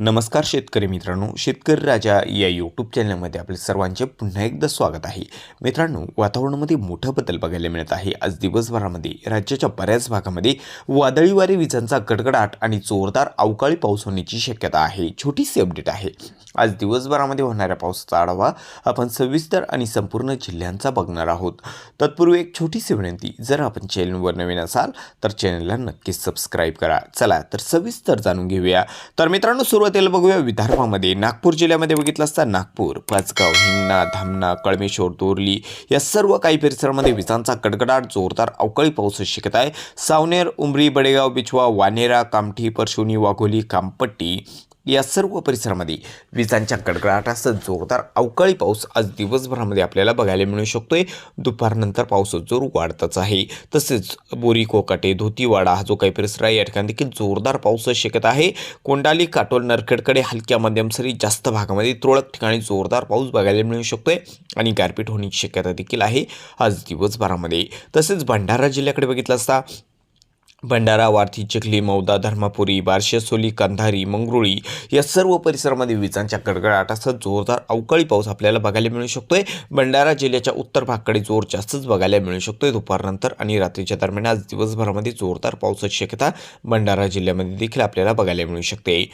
नमस्कार शेतकरी मित्रांनो शेतकरी राजा या यूट्यूब चॅनलमध्ये आपले सर्वांचे पुन्हा एकदा स्वागत आहे. मित्रांनो वातावरणामध्ये मोठा बदल बघायला मिळत आहे. आज दिवसभरामध्ये राज्याच्या बऱ्याच भागामध्ये वादळी वारे विजांचा गडगडाट आणि जोरदार अवकाळी पाऊस होण्याची शक्यता आहे. छोटीशी अपडेट आहे. आज दिवसभरामध्ये होणाऱ्या पावसाचा आढावा आपण सविस्तर आणि संपूर्ण जिल्ह्यांचा बघणार आहोत. तत्पूर्वी एक छोटीशी विनंती जर आपण चॅनलवर नवीन असाल तर चॅनलला नक्कीच सबस्क्राईब करा. चला तर सविस्तर जाणून घेऊया. तर मित्रांनो सुरुवातीला बघूया विदर्भामध्ये. नागपूर जिल्ह्यामध्ये बघितलं असता नागपूर पाचगाव हिंगणा धामणा कळमेश्वर दोरली या सर्व काही परिसरामध्ये विजांचा कडकडाट जोरदार अवकाळी पाऊस शिकत आहे. सावनेर उमरी बडेगाव बिछवा वानेरा कामठी परशुनी वाघोली कामपट्टी या सर्व परिसरामध्ये विजांच्या गडगडाटासह जोरदार अवकाळी पाऊस आज दिवसभरामध्ये आपल्याला बघायला मिळू शकतोय. दुपारनंतर पाऊस जोर वाढतच आहे. तसेच बोरी कोकाटे धोतीवाडा हा जो काही परिसर आहे या ठिकाणी देखील जोरदार पाऊस शक्यता आहे. कोंडाली काटोल नरखेडकडे हलक्या मध्यम सरी जास्त भागामध्ये तुरळक ठिकाणी जोरदार पाऊस बघायला मिळू शकतोय आणि गारपीट होण्याची शक्यता देखील आहे आज दिवसभरामध्ये. तसेच भंडारा जिल्ह्याकडे बघितलं असता भंडारा वार्थी चिखली मौदा धर्मापुरी बारशेसोली कंधारी मंगरुळी या सर्व परिसरामध्ये विजांच्या गडगडाटासह जोरदार अवकाळी पाऊस आपल्याला बघायला मिळू शकतोय. भंडारा जिल्ह्याच्या उत्तर भागाकडे जोर जास्तच बघायला मिळू शकतोय. दुपारनंतर आणि रात्रीच्या दरम्यान आज दिवसभरामध्ये जोरदार पावसाची शक्यता भंडारा जिल्ह्यामध्ये देखील आपल्याला बघायला मिळू शकते.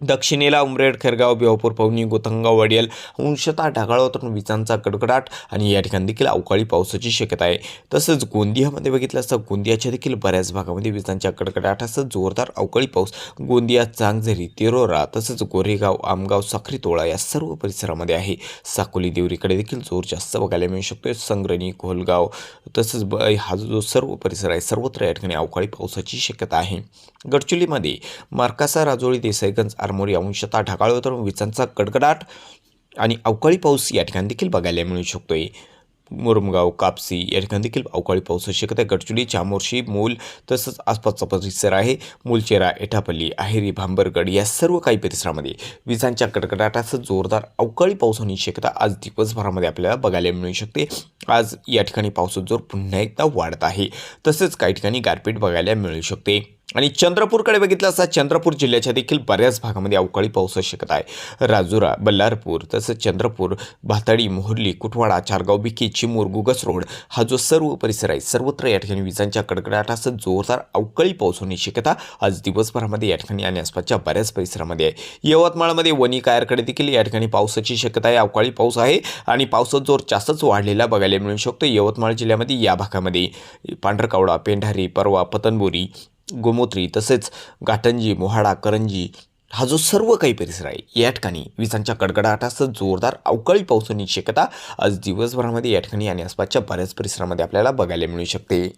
दक्षिणेला उमरेड खेरगाव बेवापूर पवनी गोतंगाव वडियल अंशतः ढगाळ वातावरण विजांचा कडकडाट आणि या ठिकाणी देखील अवकाळी पावसाची शक्यता आहे. तसंच गोंदियामध्ये बघितलं असतं गोंदियाच्या देखील बऱ्याच भागामध्ये विजांच्या कडकडाटासह जोरदार अवकाळी पाऊस. गोंदिया चांगझरी तिरोरा तसंच गोरेगाव आमगाव साखरी तोळा या सर्व परिसरामध्ये आहे. साकोली देवरीकडे देखील जोर जास्त बघायला मिळू शकतो संग्रणी कोलगाव तसंच ब हा जो सर्व परिसर आहे सर्वत्र या ठिकाणी अवकाळी पावसाची शक्यता आहे. गडचिरोलीमध्ये मार्कासा राजोळी देसाईगंज आरमोरी अंशतः ढगाळ तर विजांचा कडकडाट आणि अवकाळी पाऊस या ठिकाणी देखील बघायला मिळू शकतोय. मुरमगाव कापसी या ठिकाणी देखील अवकाळी पाऊस शक्यता आहे. गडचिरोली चामोर्शी मूल तसंच आसपासचा परिसर आहे. मूलचेरा एटापल्ली आहेरी भांबरगड या सर्व काही परिसरामध्ये विजांच्या कडकडाटासह जोरदार अवकाळी पाऊस होण्याची शक्यता आज दिवसभरामध्ये आपल्याला बघायला मिळू शकते. आज या ठिकाणी पावसाचा जोर पुन्हा एकदा वाढत आहे. तसेच काही ठिकाणी गारपीट बघायला मिळू शकते. आणि चंद्रपूरकडे बघितलं असता चंद्रपूर जिल्ह्याच्या देखील बऱ्याच भागामध्ये अवकाळी पाऊस शक्यता आहे. राजुरा बल्लारपूर तसंच चंद्रपूर भाताडी मोहर्ली कुटवाडा चारगाव बिकी चिमूर गुगस रोड हा जो सर्व परिसर आहे सर्वत्र या ठिकाणी विजांच्या कडकडाटासह जोरदार अवकाळी पाऊस होण्याची शक्यता आज दिवसभरामध्ये या ठिकाणी आणि आसपासच्या बऱ्याच परिसरामध्ये आहे. यवतमाळमध्ये वनी कायरकडे देखील या ठिकाणी पावसाची शक्यता आहे. अवकाळी पाऊस आहे आणि पावसाचा जोर जास्तच वाढलेला बघायला मिळू शकतो. यवतमाळ जिल्ह्यामध्ये या भागामध्ये पांढरकावडा पेंढारी परवा पतनबोरी गोमोत्री तसेच गाटंजी मोहाडा करंजी हा जो सर्व काही परिसर आहे या ठिकाणी विजांच्या कडकडाटासह जोरदार अवकाळी पाऊस होण्याची शक्यता आज दिवसभरामध्ये या ठिकाणी आणि आसपासच्या बऱ्याच परिसरामध्ये आपल्याला बघायला मिळू शकते.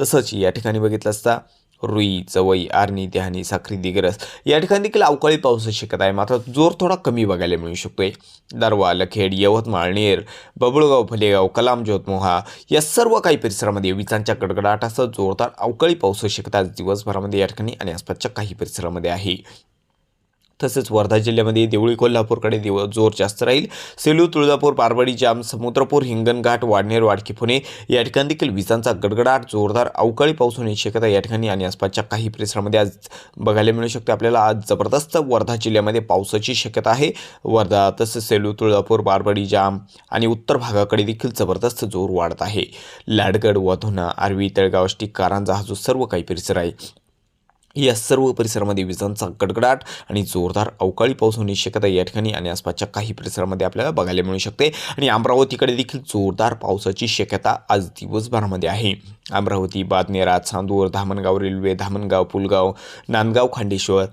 तसंच या ठिकाणी बघितलं असता रुई चवई आर्नी देहानी साखरी दिग्रस. या ठिकाणी देखील अवकाळी पावसाची शक्यता आहे. मात्र जोर थोडा कमी बघायला मिळू शकतोय. दरवा लखेड यवतमाळ नेर बबळगाव फलेगाव कलाम जोतमोहा या सर्व काही परिसरामध्ये विजांच्या कडकडाटासह जोरदार अवकाळी पावसाची शक्यता आज दिवसभरामध्ये या ठिकाणी आणि आसपासच्या काही परिसरामध्ये आहे. तसेच वर्धा जिल्ह्यामध्ये देवळी कोल्हापूरकडे दिव जोर जास्त राहील. सेलू तुळजापूर पारवडी जाम समुद्रपूर हिंगणघाट वाडनेर वाडकी पुणे या ठिकाणी देखील विजांचा गडगडाट जोरदार अवकाळी पाऊस होण्याची शक्यता या ठिकाणी आणि आसपासच्या काही परिसरामध्ये आज बघायला मिळू शकते. आपल्याला आज जबरदस्त वर्धा जिल्ह्यामध्ये पावसाची शक्यता आहे. वर्धा तसेच सेलू तुळजापूर बारबडी जाम आणि उत्तर भागाकडे देखील जबरदस्त जोर वाढत आहे. लाडगड वधुना आर्वी तळगाव कारंजा हा जो सर्व काही परिसर आहे या सर्व परिसरामध्ये विजांचा गडगडाट आणि जोरदार अवकाळी पाऊस होण्याची शक्यता या ठिकाणी आणि आसपासच्या काही परिसरामध्ये आपल्याला बघायला मिळू शकते. आणि अमरावतीकडे देखील जोरदार पावसाची शक्यता आज दिवसभरामध्ये आहे. अमरावती बादनेरा चांदूर धामणगाव रेल्वे धामणगाव पुलगाव नांदगाव खांडेश्वर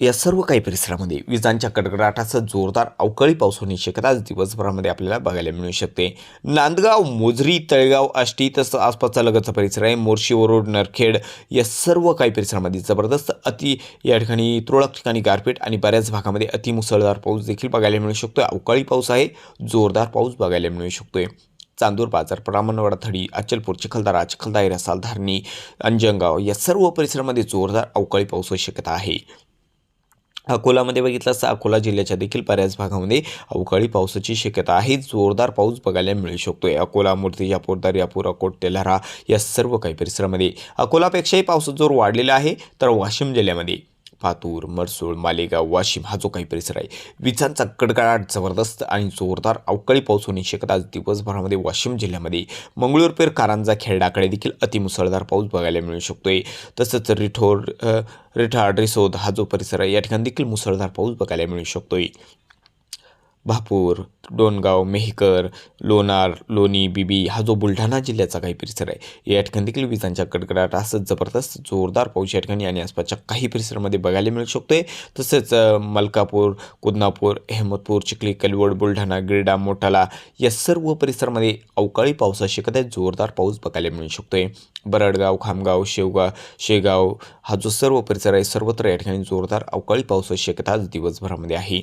या सर्व काही परिसरामध्ये विजांच्या कडकडाटासह जोरदार अवकाळी पाऊस होण्याची शक्यता आज दिवसभरामध्ये आपल्याला बघायला मिळू शकते. नांदगाव मोजरी तळेगाव आष्टी तसं आसपासचा लगतचा परिसर आहे. मोर्शी रोड नरखेड या सर्व काही परिसरामध्ये जबरदस्त अति या ठिकाणी तुरळक ठिकाणी गारपीट आणि बऱ्याच भागामध्ये अतिमुसळधार पाऊस देखील बघायला मिळू शकतो अवकाळी पाऊस आहे जोरदार पाऊस बघायला मिळू शकतोय. चांदूर बाजार ब्राह्मणवाडा थडी अचलपूर चिखलदारा चिखलदायरा रसाल धारणी अंजनगाव या सर्व परिसरामध्ये जोरदार अवकाळी पाऊस शक्यता आहे. अकोलामध्ये बघितलं असता अकोला जिल्ह्याच्या देखील बऱ्याच भागामध्ये अवकाळी पावसाची शक्यता आहे. जोरदार पाऊस बघायला मिळू शकतोय. अकोला मूर्तिजापूर दर्यापूर अकोट तेल्हारा या सर्व काही परिसरामध्ये अकोलापेक्षाही पावसाचा जोर वाढलेला आहे. तर वाशिम जिल्ह्यामध्ये पातूर मरसूळ मालेगाव वाशिम हा जो काही परिसर आहे विजांचा कडकडाट जबरदस्त आणि जोरदार अवकाळी पाऊस होण्याची शक्यता आज दिवसभरामध्ये वाशिम जिल्ह्यामध्ये. मंगळूरपेर कारंजा खेरडाकडे देखील अतिमुसळधार पाऊस बघायला मिळू शकतोय. तसंच रिठोर रिठा रिठाड रिसोद हा जो परिसर आहे या ठिकाणी देखील मुसळधार पाऊस बघायला मिळू शकतोय. भापूर डोणगाव मेहकर लोणार लोणी बिबी हा जो बुलढाणा जिल्ह्याचा काही परिसर आहे या ठिकाणी देखील विजांच्या कडकडाट असंच जबरदस्त जोरदार पाऊस या ठिकाणी आणि आसपासच्या काही परिसरामध्ये बघायला मिळू शकतोय. तसेच मलकापूर कुदनापूर अहमदपूर चिखली कलवड बुलढाणा गिरडा मोठाला या सर्व परिसरामध्ये अवकाळी पावसाशी शक्यता आहे जोरदार पाऊस बघायला मिळू शकतोय. बरडगाव खामगाव शेवगाव शेगाव हा जो सर्व परिसर आहे सर्वत्र या ठिकाणी जोरदार अवकाळी पावसाची शक्यता आज दिवसभरामध्ये आहे.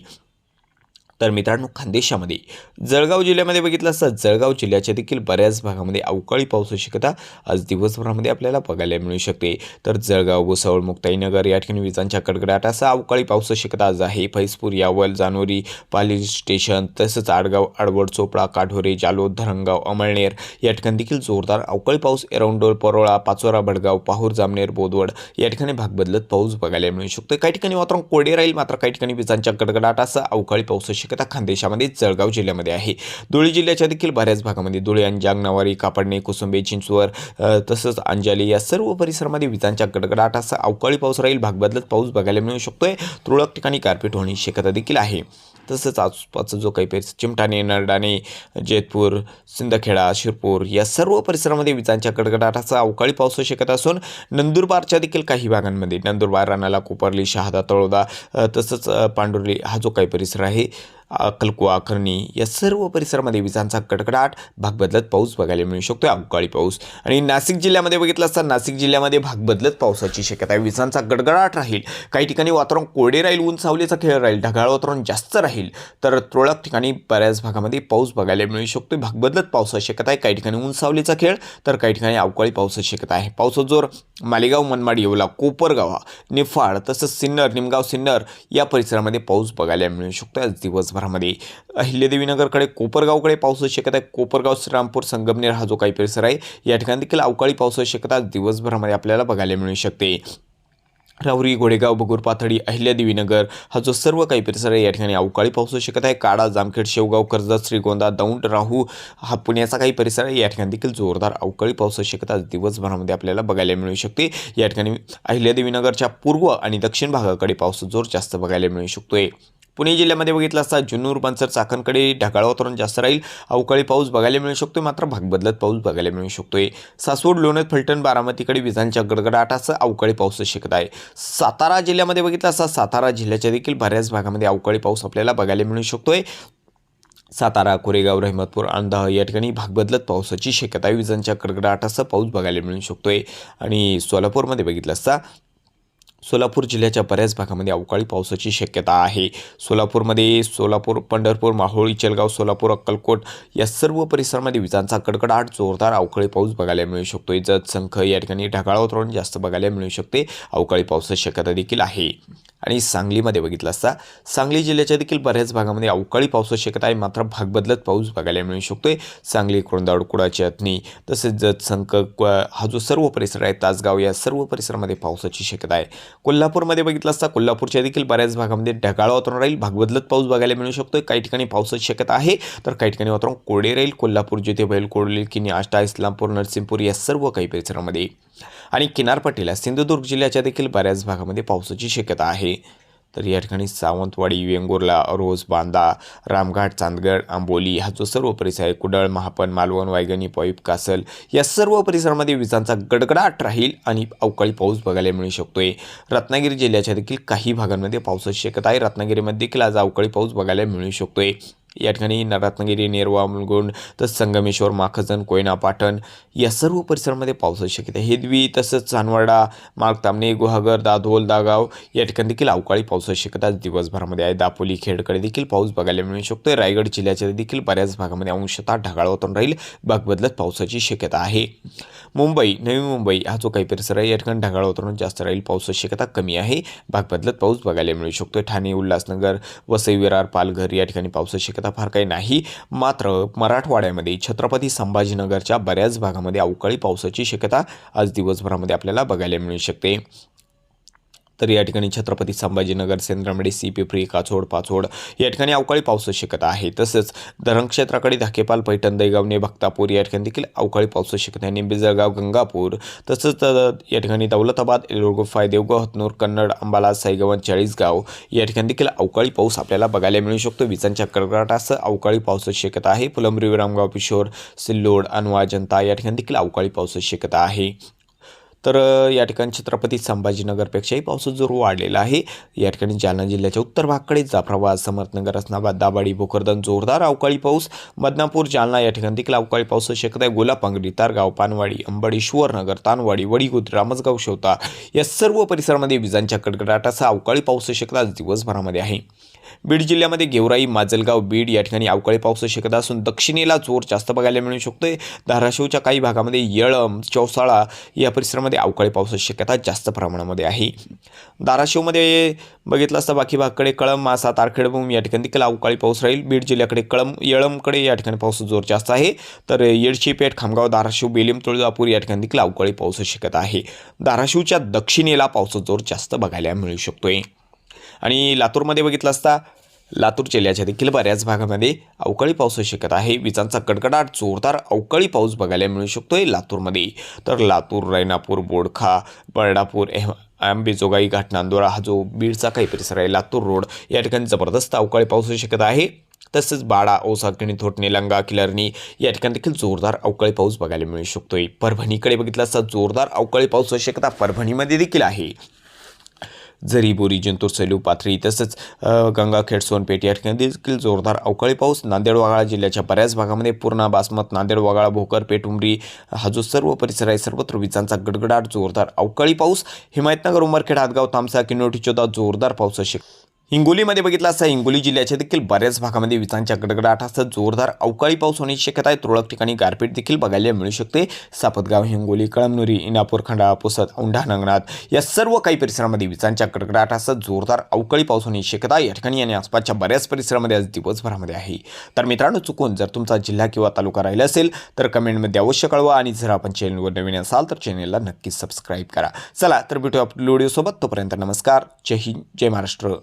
तर मित्रांनो खानदेशामध्ये जळगाव जिल्ह्यामध्ये बघितलं असता जळगाव जिल्ह्याच्या देखील बऱ्याच भागामध्ये अवकाळी पावसाची शक्यता आज दिवसभरामध्ये आपल्याला बघायला मिळू शकते. तर जळगाव भुसावळ मुक्ताईनगर या ठिकाणी विजांच्या कडकडाटाचा अवकाळी पावसाची शक्यता आज आहे फैजपूर यावल जानोरी पाली स्टेशन तसंच आडगाव आडवड चोपडा काढोरे जालोद धरणगाव अमळनेर या ठिकाणी देखील जोरदार अवकाळी पाऊस. एरौंडोल परोळा पाचोरा भडगाव पाहूर जामनेर बोदवड या ठिकाणी भाग बदलत पाऊस बघायला मिळू शकतो काही ठिकाणी वातावरण कोरडे राहील मात्र काही ठिकाणी विजांच्या कडकडाटाचा अवकाळी पावसाची शक्यता खानदेशामध्ये जळगाव जिल्ह्यामध्ये आहे. धुळे जिल्ह्याच्या देखील बऱ्याच भागामध्ये धुळे अंजांग नवारी कापडणे कुसुंबे चिंचवर तसंच अंजाली या सर्व परिसरामध्ये विजांच्या गडगडाटाचा अवकाळी पाऊस राहील. भाग बदलत पाऊस बघायला मिळू शकतोय. तुरळक ठिकाणी गारपीट होण्याची शक्यता देखील आहे. तसंच आसपासचा जो काही परिसर चिमटाणे नरडाणे जेतपूर सिंदखेडा शिरपूर या सर्व परिसरामध्ये विजांच्या कडकडाटाचा अवकाळी पाऊस शक्यता असून नंदुरबारच्या देखील काही भागांमध्ये नंदुरबार रानाला कोपरली शहादा तळोदा तसंच पांडुर्ली हा जो काही परिसर आहे अक्कलकुवा खर्नी या सर्व परिसरामध्ये विजांचा कडकडाट भाग बदलत पाऊस बघायला मिळू शकतो अवकाळी पाऊस. आणि नाशिक जिल्ह्यामध्ये बघितलं असता नाशिक जिल्ह्यामध्ये भाग बदलत पावसाची शक्यता आहे. विजांचा गडगडाट राहील. काही ठिकाणी वातावरण कोरडे राहील ऊन सावलीचा खेळ राहील ढगाळ वातावरण जास्त राहील. तर तुरळक ठिकाणी बऱ्याच भागामध्ये पाऊस बघायला मिळू शकतो भाग बदलत पावसाची शक्यता आहे. काही ठिकाणी ऊन सावलीचा खेळ तर काही ठिकाणी अवकाळी पावसाची शक्यता आहे. पावसाचा जोर मालेगाव मनमाड येवला कोपरगाव निफाड तसंच सिन्नर निमगाव सिन्नर या परिसरामध्ये पाऊस बघायला मिळू शकतो आज दिवसभरामध्ये अहिल्यादेवीनगरकडे कोपरगावकडे पावसाची शक्यता आहे. कोपरगाव श्रीरामपूर संगमनेर हा जो काही परिसर आहे या ठिकाणी देखील अवकाळी पावसाची शक्यता दिवसभरामध्ये आपल्याला बघायला मिळू शकते. राहुरी गोडेगाव बगूर पाथडी अहिल्यादेवीनगर हा जो सर्व काही परिसर आहे या ठिकाणी अवकाळी पाऊस शकत आहे. काडा जामखेड शेवगाव कर्जत श्रीगोंदा दौंड राहू हा पुण्याचा काही परिसर आहे. या ठिकाणी देखील जोरदार अवकाळी पावसाची शक्यता आज दिवसभरामध्ये आपल्याला बघायला मिळू शकते. या ठिकाणी अहिल्यादेवीनगरच्या पूर्व आणि दक्षिण भागाकडे पावसाचा जोर जास्त बघायला मिळू शकतोय. पुणे जिल्ह्यामध्ये बघितलं असता जुन्नूर बनसर चाकणकडे ढगाळ वातावरण जास्त राहील. अवकाळी पाऊस बघायला मिळू शकतो मात्र भाग बदलत पाऊस बघायला मिळू शकतोय. सासवड लोणत फलटण बारामतीकडे विजांच्या गडगडाटासह अवकाळी पाऊस शक्यता आहे. सातारा जिल्ह्यामध्ये बघितलं असता सातारा जिल्ह्याच्या देखील बऱ्याच भागामध्ये अवकाळी पाऊस आपल्याला बघायला मिळू शकतोय. सातारा कोरेगाव रहिमतपूर अंधा या ठिकाणी भाग बदलत पावसाची शक्यता आहे. विजांच्या कडकडाटाचा पाऊस बघायला मिळू शकतोय. आणि सोलापूरमध्ये बघितलं असता सोलापूर जिल्ह्याच्या बऱ्याच भागामध्ये अवकाळी पावसाची शक्यता आहे. सोलापूरमध्ये सोलापूर पंढरपूर माहोळ इचलगाव सोलापूर अक्कलकोट या सर्व परिसरामध्ये विजांचा कडकडाट जोरदार अवकाळी पाऊस बघायला मिळू शकतो. जत संख या ठिकाणी ढगाळ वातावरण जास्त बघायला मिळू शकते. अवकाळी पावसाची शक्यता देखील आहे. आणि सांगलीमध्ये बघितलं असता सांगली जिल्ह्याच्या देखील बऱ्याच भागामध्ये अवकाळी पावसाची शक्यता आहे. मात्र भाग बदलत पाऊस बघायला मिळू शकतोय. सांगली कोंडावड कुडाची अथनी तसेच जतसंक हा जो सर्व परिसर आहे तासगाव या सर्व परिसरामध्ये पावसाची शक्यता आहे. कोल्हापूरमध्ये बघितलं असता कोल्हापूरच्या देखील बऱ्याच भागामध्ये ढगाळ वातावरण राहील. भाग बदलत पाऊस बघायला मिळू शकतो काही ठिकाणी पावसाची शक्यता आहे. तर काही ठिकाणी वातावरण कोरडे राहील. कोल्हापूर जिथे बैल कोडलेल किनी आष्टा इस्लामपूर नरसिंहपूर या सर्व काही परिसरामध्ये. आणि किनारपट्टीला सिंधुदुर्ग जिल्ह्याच्या देखील बऱ्याच भागामध्ये पावसाची शक्यता आहे. तर या ठिकाणी सावंतवाडी वेंगुर्ला रोज बांदा रामघाट चांदगड आंबोली हा जो सर्व परिसर आहे कुडळ महापन मालवण वायगणी पॉईप कासल या सर्व परिसरामध्ये विजांचा गडगडाट राहील आणि अवकाळी पाऊस बघायला मिळू शकतोय. रत्नागिरी जिल्ह्याच्या देखील काही भागांमध्ये पावसाची शक्यता आहे. रत्नागिरीमध्ये देखील आज अवकाळी पाऊस बघायला मिळू शकतोय. या ठिकाणी रत्नागिरी नेरवा मुलगुंड तसंच संगमेश्वर माखजन कोयना पाटण या सर्व परिसरामध्ये पावसाची शक्यता आहे हेदवी तसंच चांदवाडा मार्ग तामणे गुहागर दाधोल दागाव या ठिकाणी देखील अवकाळी पावसाची शक्यता दिवसभरामध्ये आहे. दापोली खेडकडे देखील पाऊस बघायला मिळू शकतो. रायगड जिल्ह्याच्या देखील बऱ्याच भागामध्ये अंशतः ढगाळ वातावरण राहील. भाग बदलत पावसाची शक्यता आहे. मुंबई नवी मुंबई हा जो काही परिसर आहे या ठिकाणी ढगाळ वातावरण जास्त राहील पावसाची शक्यता कमी आहे. भाग बदलत पाऊस बघायला मिळू शकतो ठाणे उल्हासनगर वसई विरार पालघर या ठिकाणी पावसाची शक्यता फार काही नाही. मात्र मराठवाड्यामध्ये छत्रपती संभाजीनगरच्या बऱ्याच भागामध्ये अवकाळी पावसाची शक्यता आज दिवसभरामध्ये आपल्याला बघायला मिळू शकते. तर या ठिकाणी छत्रपती संभाजीनगर सेंद्रमडे सी पिपरी काचोड पाचोड या ठिकाणी अवकाळी पाऊस शक्यता आहे. तसंच धरण क्षेत्राकडे धाकेपाल पैठण दैगावणे भक्तापूर या ठिकाणी देखील अवकाळी पाऊस शक्यता आहे. निंबजळगाव गंगापूर तसंच या ठिकाणी दौलताबाद एलोरगुफाय देवगाव हतनूर कन्नड अंबाला साईगवन चाळीसगाव या ठिकाणी देखील अवकाळी पाऊस आपल्याला बघायला मिळू शकतो. विजांच्या कडकडाटासह अवकाळी पावसाची शक्यता आहे. फुलंब्री विरामगाव पिशोर सिल्लोड अनवा जनता या ठिकाणी देखील अवकाळी पावसाची शक्यता आहे. तर या ठिकाणी छत्रपती संभाजीनगरपेक्षाही पावसाचा जोर वाढलेला आहे. या ठिकाणी जालना जिल्ह्याच्या उत्तर भागकडे जाफराबाद समर्थनगर असनाबाद दाबाडी भोकरदन जोरदार अवकाळी पाऊस. बदनापूर जालना या ठिकाणी देखील अवकाळी पावसाची शक्यता आहे. गोलापांगरी तारगाव पानवाडी अंबडी नगर तानवाडी वडीगुद रामसगाव शेवता या सर्व परिसरामध्ये विजांच्या कडकडाटासह अवकाळी पावसाची शक्यता आज दिवसभरामध्ये आहे. बीड जिल्ह्यामध्ये गेवराई माजलगाव बीड या ठिकाणी अवकाळी पावसाची शक्यता असून दक्षिणेला जोर जास्त बघायला मिळू शकतोय. धाराशिवच्या काही भागामध्ये येळम चौसाळा या परिसरामध्ये अवकाळी पावसाची शक्यता जास्त प्रमाणामध्ये आहे. धाराशिवमध्ये बघितलं असता बाकी भागाकडे कळम मासा तारखेडभूम या ठिकाणी देखील अवकाळी पाऊस राहील. बीड जिल्ह्याकडे कळम येळमकडे या ठिकाणी पाऊस जोर जास्त आहे. तर येडशीपेठ खामगाव धाराशिव बेलिम तुळजापूर या ठिकाणी देखील अवकाळी पावसाची शक्यता आहे. धाराशिवच्या दक्षिणेला पावसाचा जोर जास्त बघायला मिळू शकतोय. आणि लातूरमध्ये बघितलं असता लातूर जिल्ह्याच्या देखील बऱ्याच भागामध्ये अवकाळी पाऊस होऊ शकत आहे. विजांचा कडकडाट जोरदार अवकाळी पाऊस बघायला मिळू शकतो आहे लातूरमध्ये. तर लातूर रैनापूर बोडखा बर्डापूर एह आंबेजोगाई घाट नांदोरा हा जो बीडचा काही परिसर आहे लातूर रोड या ठिकाणी जबरदस्त अवकाळी पाऊस होऊ शकत आहे. तसेच बाळा ओसा किणी लंगा किलरणी या ठिकाणी देखील जोरदार अवकाळी पाऊस बघायला मिळू शकतोय. परभणीकडे बघितलं असता जोरदार अवकाळी पावसाची शक्यता परभणीमध्ये देखील आहे. जरी बोरी जिंतूर सेलू पाथरी तसंच गंगाखेड सोनपेठ या ठिकाणी देखील जोरदार अवकाळी पाऊस नांदेड वाघाळा जिल्ह्याच्या बऱ्याच भागामध्ये पूर्णा बासमत नांदेड वाघाळा भोकर पेटुंबरी हा जो सर्व परिसर आहे. सर्वत्र विजांचा गडगडाट जोरदार अवकाळी पाऊस. हिमायतनगर उमरखेड हातगाव तामसा किनोटी चोदा जोरदार पाऊस अशी हिंगोलीमध्ये बघितलं असता हिंगोली जिल्ह्याच्या देखील बऱ्याच भागामध्ये विजांच्या गडगडाटासह जोरदार अवकाळी पाऊस होण्याची शक्यता आहे. तुरळक ठिकाणी गारपीट देखील बघायला मिळू शकते. सापतगाव हिंगोली कळमनुरी इनापूर खंडाळा पुसद औंढा नंगनाथ या सर्व काही परिसरामध्ये विजांच्या गडगडाटासह जोरदार अवकाळी पाऊस होण्याची शक्यता या ठिकाणी आणि आसपासच्या बऱ्याच परिसरामध्ये आज दिवसभरामध्ये आहे. तर मित्रांनो चुकून जर तुमचा जिल्हा किंवा तालुका राहिला असेल तर कमेंटमध्ये अवश्य कळवा आणि जर आपण चॅनलवर नवीन असाल तर चॅनलला नक्कीच सबस्क्राईब करा. चला तर भेटू आपल्या व्हिडिओसोबत तोपर्यंत नमस्कार. जय हिंद जय महाराष्ट्र.